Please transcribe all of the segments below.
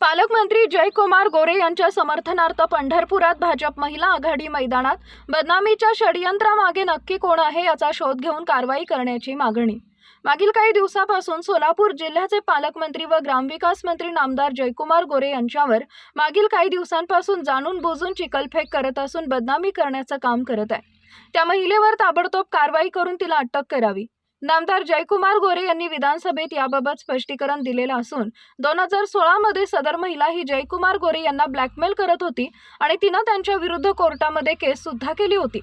पालकमंत्री जयकुमार गोरे यांच्या समर्थनार्थ पंढरपुरात भाजप महिला आघाडी मैदानात बदनामीच्या षडयंत्रामागे नक्की कोण आहे याचा शोध घेऊन कारवाई करण्याची मागणी. मागील काही दिवसापासून सोलापूर जिल्ह्याचे पालकमंत्री व ग्रामविकास मंत्री नामदार जयकुमार गोरे यांच्यावर मागील काही दिवसांपासून जाणून बुजून चिकलफेक करत असून बदनामी करण्याचं काम करत आहे. त्या महिलेवर ताबडतोब कारवाई करून तिला अटक करावी. नामदार जयकुमार गोरे यांनी विधानसभेत याबाबत स्पष्टीकरण दिलेलं असून दोन हजार सोळामध्ये सदर महिला ही जयकुमार गोरे यांना ब्लॅकमेल करत होती आणि तिनं त्यांच्या विरुद्ध कोर्टामध्ये केस सुद्धा केली होती.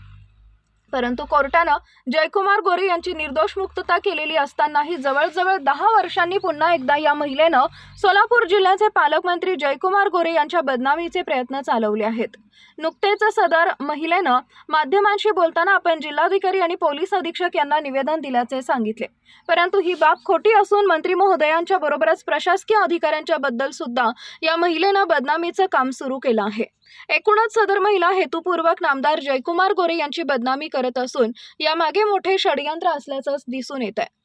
परंतु कोर्टानं जयकुमार गोरे यांची निर्दोष मुक्तता केलेली असतानाही जवळजवळ दहा वर्षांनी पुन्हा एकदा या महिलेनं सोलापूर जिल्ह्याचे पालकमंत्री जयकुमार गोरे यांच्या बदनामीचे प्रयत्न चालवले आहेत. नुकतेच सदर महिलेनं माध्यमांशी बोलताना आपण जिल्हाधिकारी आणि पोलीस अधीक्षक यांना निवेदन दिल्याचे सांगितले. परंतु ही बाब खोटी असून मंत्री महोदयांच्या बरोबरच प्रशासकीय अधिकाऱ्यांच्या बद्दल सुद्धा या महिलेनं बदनामीचं काम सुरू केलं आहे. एकूणच सदर महिला हेतुपूर्वक नामदार जयकुमार गोरे यांची बदनामी करत असून यामागे मोठे षडयंत्र असल्याचं दिसून येत आहे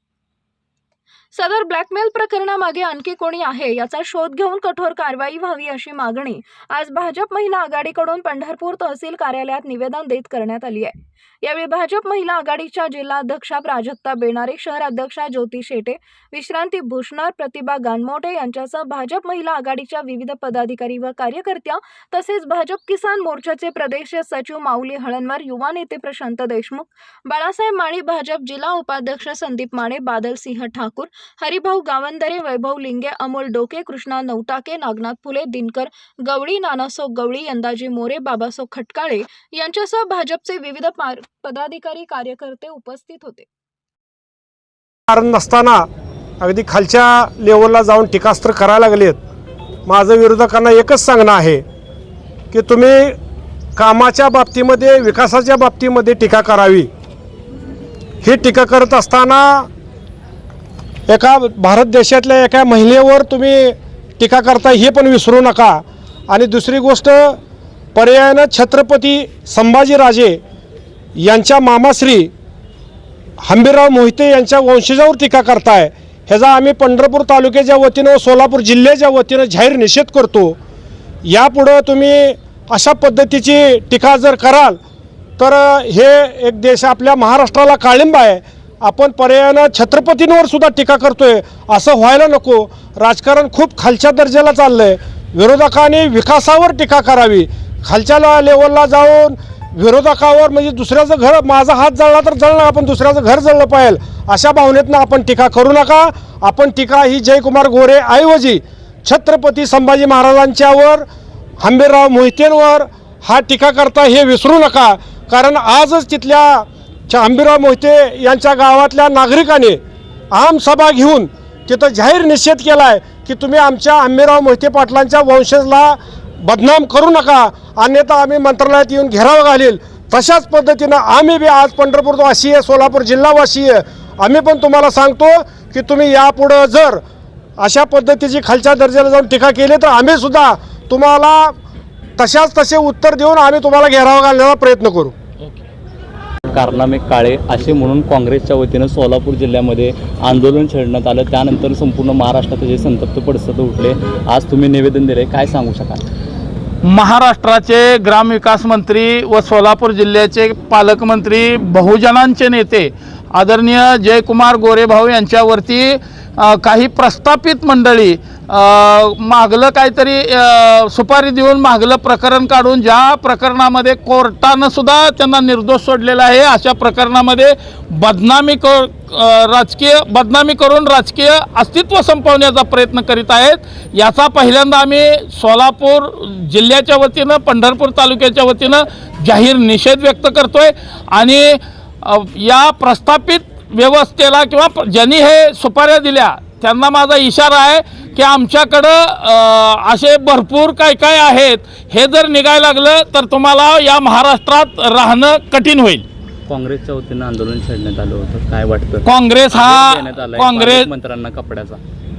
सदर ब्लॅकमेल प्रकरणामागे आणखी कोणी आहे याचा शोध घेऊन कठोर कारवाई व्हावी अशी मागणी आज भाजप महिला आघाडीकडून पंढरपूर तहसील कार्यालयात निवेदन देत करण्यात आली आहे. यावेळी भाजप महिला आघाडीच्या जिल्हाध्यक्षा प्राजक्ता बेनारे शहराध्यक्षा ज्योती शेटे विश्रांती भूषणार प्रतिभा गानमोटे यांच्यासह भाजप महिला आघाडीच्या विविध पदाधिकारी व कार्यकर्त्या तसेच भाजप किसान मोर्चाचे प्रदेश सचिव माऊली हळणवार युवा नेते प्रशांत देशमुख बाळासाहेब माळी भाजप जिल्हा उपाध्यक्ष संदीप माने बादलसिंह ठाकूर हरिभाऊ गावंदरे वैभव लिंगे अमोल डोके कृष्णा नवटाके नागनाथ फुले दिनकर गवळी नानासो गवळी अंदाजी मोरे बाबासो खटकाळे यांच्यासह भाजपचे विविध पार- पदाधिकारी कार्यकर्ते उपस्थित होते. कारण नसताना अगदी खालच्या लेवलला जाऊन टीकास्त्र करायला लागलेत. माझं विरोधकांना एकच सांगणं आहे की तुम्ही कामाच्या बाबतीमध्ये विकासाच्या बाबतीमध्ये टीका करावी. ही टीका करत असताना एका भारत देशातल्या एका महिलेवर तुम्ही टीका करता हे पण विसरू नका. आणि दुसरी गोष्ट पर्यायानं छत्रपती संभाजीराजे यांच्या मामाश्री हंबीरराव मोहिते यांच्या वंशजावर टीका करताय. ह्याचा आम्ही पंढरपूर तालुक्याच्या वतीनं व सोलापूर जिल्ह्याच्या वतीनं जाहीर निषेध करतो. यापुढं तुम्ही अशा पद्धतीची टीका जर कराल तर हे एक देश आपल्या महाराष्ट्राला काळिंबा आहे. आपण पर्यायानं छत्रपतींवर सुद्धा टीका करतोय. असं व्हायला नको. राजकारण खूप खालच्या दर्जाला चाललं आहे विरोधकांनी विकासावर टीका करावी. खालच्या लेवलला जाऊन विरोधकावर म्हणजे दुसऱ्याचं घर माझा हात जळला तर जळणार आपण दुसऱ्याचं घर जळलं पाहिजे अशा भावनेतनं आपण टीका करू नका. आपण टीका ही जयकुमार गोरे ऐवजी छत्रपती संभाजी महाराजांच्यावर हंबीरराव मोहितेंवर हा टीका करता हे विसरू नका. कारण आजच तिथल्या च- हंबीरराव मोहिते यांच्या गावातल्या नागरिकांनी आमसभा घेऊन तिथं जाहीर निषेध केला आहे की तुम्ही आमच्या आंबीराव मोहिते पाटलांच्या वंशजला बदनाम करू नका अन्यथा आम्ही मंत्रालयात येऊन घेराव घालील. तशाच पद्धतीनं आम्ही बी आज पंढरपूरवासी आहे सोलापूर जिल्हावासी आहे. आम्ही पण तुम्हाला सांगतो की तुम्ही यापुढं जर अशा पद्धतीची खालच्या दर्जाला जाऊन टीका केली तर आम्हीसुद्धा तुम्हाला तशाच तसे उत्तर देऊन आम्ही तुम्हाला घेराव घालण्याचा प्रयत्न करू. कारनामे काळे असे म्हणून काँग्रेसच्या वतीनं सोलापूर जिल्ह्यामध्ये आंदोलन छेडण्यात आलं. त्यानंतर संपूर्ण महाराष्ट्रात जे संतप्त परिस्थिती उठले. आज तुम्ही निवेदन दिले काय सांगू शकाल? महाराष्ट्राचे ग्रामविकास मंत्री व सोलापूर जिल्ह्याचे पालकमंत्री बहुजनांचे नेते आदरणीय जयकुमार गोरेभाऊ यांच्यावरती काही प्रस्थापित मंडळी मागलं काहीतरी सुपारी देऊन मागलं प्रकरण काढून ज्या प्रकरणामध्ये कोर्टानं सुद्धा त्यांना निर्दोष सोडलेला आहे अशा प्रकरणामध्ये बदनामी क राजकीय बदनामी करून राजकीय अस्तित्व संपवण्याचा प्रयत्न करीत आहेत. याचा पहिल्यांदा आम्ही सोलापूर जिल्ह्याच्या वतीनं पंढरपूर तालुक्याच्या वतीनं जाहीर निषेध व्यक्त करतो आहे आणि या प्रस्थापित व्यवस्थेला किंवा ज्यांनी हे सुपाऱ्या दिल्या त्यांना माझा इशारा आहे की आमच्याकडं असे भरपूर काय काय आहेत हे जर निघायला लागलं तर तुम्हाला या महाराष्ट्रात राहणं कठीण होईल. काँग्रेसच्या वतीनं आंदोलन छेडण्यात आलं होतं. काय वाटतं? काँग्रेस हा काँग्रेस मंत्र्यांना कपड्याचा.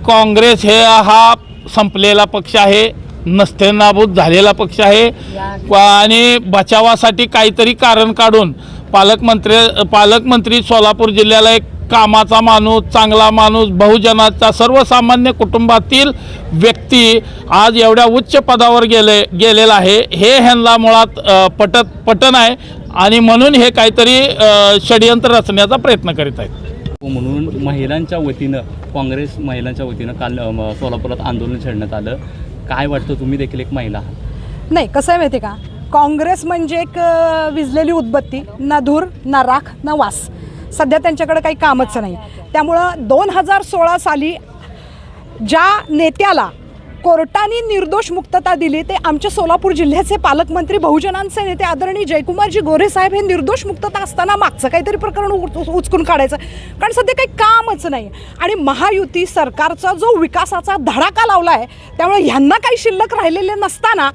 काँग्रेस हे हा संपलेला पक्ष आहे नसते नाबूद झालेला पक्ष आहे आणि बचावासाठी काहीतरी कारण काढून पालकमंत्री पालकमंत्री सोलापूर जिल्ह्याला एक कामाचा माणूस चांगला माणूस बहुजनाचा सर्वसामान्य कुटुंबातील व्यक्ती आज एवढ्या उच्च पदावर गेले गेलेला आहे. हे ह्यांना मुळात पटत पटन आहे आणि म्हणून हे काहीतरी षडयंत्र रचण्याचा प्रयत्न करीत आहेत. म्हणून महिलांच्या वतीनं काँग्रेस महिलांच्या वतीनं काल सोलापुरात आंदोलन छेडण्यात आलं. काय वाटतं? तुम्ही देखील एक महिला आहात. नाही कसं आहे माहिती आहे का? काँग्रेस म्हणजे एक विजलेली उदबत्ती ना धूर ना राख ना वास. सध्या त्यांच्याकडे काही कामच नाही. त्यामुळं दोन हजार सोळा साली ज्या नेत्याला कोर्टाने निर्दोष मुक्तता दिली ते आमच्या सोलापूर जिल्ह्याचे पालकमंत्री बहुजनांचे नेते आदरणीय जयकुमारजी गोरे साहेब हे निर्दोष मुक्तता असताना मागचं काहीतरी प्रकरण उच- उचकून काढायचं. कारण सध्या काही कामच नाही. आणि महायुती सरकारचा जो विकासाचा धडाका लावला आहे त्यामुळे ह्यांना काही शिल्लक राहिलेले नसताना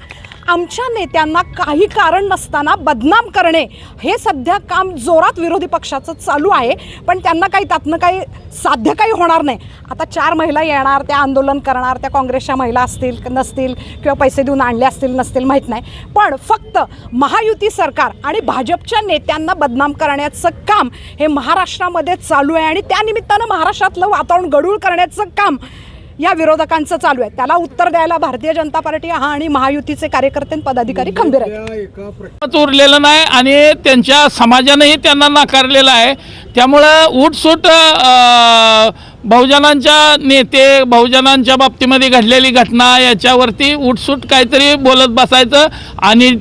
आमच्या नेत्यांना काही कारण नसताना बदनाम करणे हे सध्या काम जोरात विरोधी पक्षाचं चालू आहे. पण त्यांना काही त्यातनं काही साध्य काही होणार नाही. आता चार महिला येणार त्या आंदोलन करणार त्या काँग्रेसच्या महिला असतील नसतील किंवा पैसे देऊन आणले असतील नसतील माहीत नाही. पण फक्त महायुती सरकार आणि भाजपच्या नेत्यांना बदनाम करण्याचं काम हे महाराष्ट्रामध्ये चालू आहे. आणि त्यानिमित्तानं महाराष्ट्रातलं वातावरण गडूळ करण्याचं काम या विरोधकांचं चालू आहे. त्याला उत्तर द्यायला भारतीय जनता पार्टी हा आणि महायुतीचे कार्यकर्ते आणि पदाधिकारी खंबीर आहेत. उरलेलं नाही आणि त्यांच्या समाजानेही त्यांना नाकारलेलं आहे. त्यामुळं उठसूट बहुजनांच्या नेते बहुजनांच्या बाबतीमध्ये घडलेली घटना याच्यावरती उठसूट काहीतरी बोलत बसायचं. आणि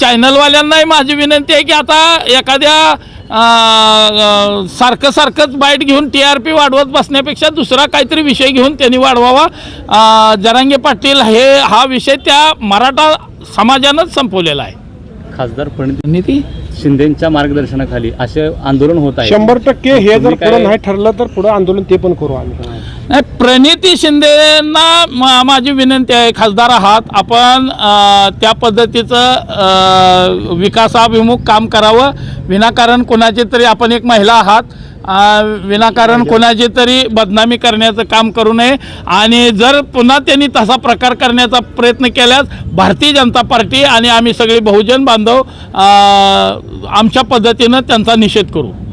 चॅनलवाल्यांनाही माझी विनंती आहे की आता एखाद्या सारखं सारखंच बाईट घेऊन टी आर पी वाढवत बसण्यापेक्षा दुसरा काहीतरी विषय घेऊन त्यांनी वाढवावा. जरांगे पाटील हे हा विषय त्या मराठा समाजानंच संपवलेला आहे. खासदार प्रणिती शिंदेच्या मार्गदर्शनाखाली असे आंदोलन होत आहे. शंभर टक्के हे जर नाही ठरलं तर पुढे आंदोलन ते पण करू आम्ही. नाही प्रणिती शिंदेना मा- माझी विनंती आहे खासदार आहात. आपण त्या पद्धतीचं विकासाभिमुख काम करावं. विनाकारण कोणाची तरी आपण एक महिला आहात. विनाकारण कोणाची तरी बदनामी करण्याचं काम करू नये. आणि जर पुन्हा त्यांनी तसा प्रकार करण्याचा प्रयत्न केल्यास भारतीय जनता पार्टी आणि आम्ही सगळे बहुजन बांधव आमच्या पद्धतीनं त्यांचा निषेध करू.